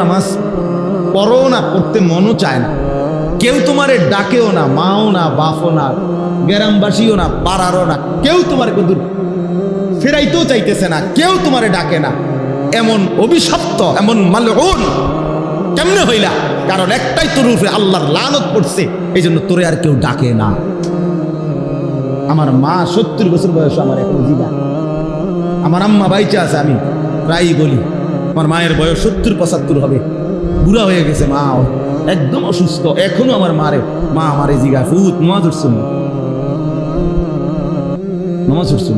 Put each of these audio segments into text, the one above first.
নামাজ পড়ো না করতে মনও চায় না। কেউ তোমারে ডাকেও না, মাও না, বাপও না, গ্রামবাসীও না, পাড়ারও না, কেউ তোমার দূর ফেরাইতেও চাইতেছে না, কেউ তোমারে ডাকে না। এমন অভিশপ্ত, এমন মালউন কেমনে হইলা? কারণ একটাই তোর উপরে আল্লাহর লানত পড়ছে এই জন্য তোরে আর কেউ ডাকে না। আমার মা সত্তর বছর বয়স আমার এখন জিবা আমার আম্মা বাইচা আছে, আমি প্রায়ই বলি আমার মায়ের বয়স সত্তর, পঁচাত্তর হবে। বুড়া হয়ে গেছে মা একদম অসুস্থ। এখনও আমার মারে। মা আমারে জিগা ফুত, নমাজ উঠছে নমাজ উঠছে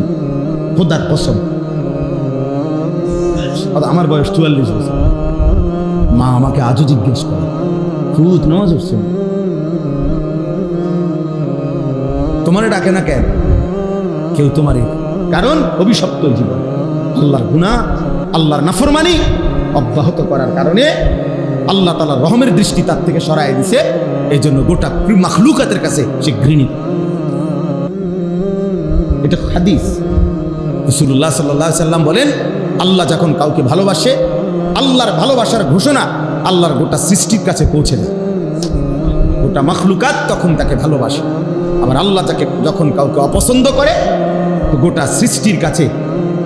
খোদার কসম। আমার বয়স চুয়াল্লিশ বছর। মা আমাকে আজও জিজ্ঞেস করে, ফুত, নমাজ উঠছে না? তোমারে ডাকে না কেন? কেউ তোমারে কারণ অভিশপ্ত জীবন। আল্লাহর গুণা আল্লাহর নাফরমানি অব্যাহত করার কারণে আল্লাহ তালার রহমের দৃষ্টি তার থেকে সরাই দিছে। এই জন্য গোটা মাখলুকাতের কাছে সে ঘৃণিত। এটা হাদিস। রসুল্লাহ সাল্লাহ সাল্লাম বলেন, আল্লাহ যখন কাউকে ভালোবাসে, আল্লাহর ভালোবাসার ঘোষণা আল্লাহর গোটা সৃষ্টির কাছে পৌঁছে দেয়। গোটা মাখলুকাত তখন তাকে ভালোবাসে। আবার আল্লাহ তাকে যখন কাউকে অপছন্দ করে, গোটা সৃষ্টির কাছে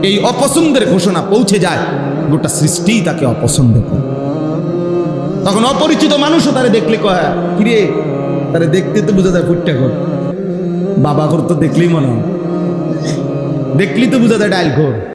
এই অপছন্দের ঘোষণা পৌঁছে যায়, গোটা সৃষ্টি তাকে অপছন্দ করে। তখন অপরিচিত মানুষও তারে দেখলে কয় কিরে, তারে দেখতে তো বোঝা যায় ফুটটা ঘোর বাবা ঘর তো দেখলেই মনে হয়। দেখলি তো বোঝা যায় ডাইল কর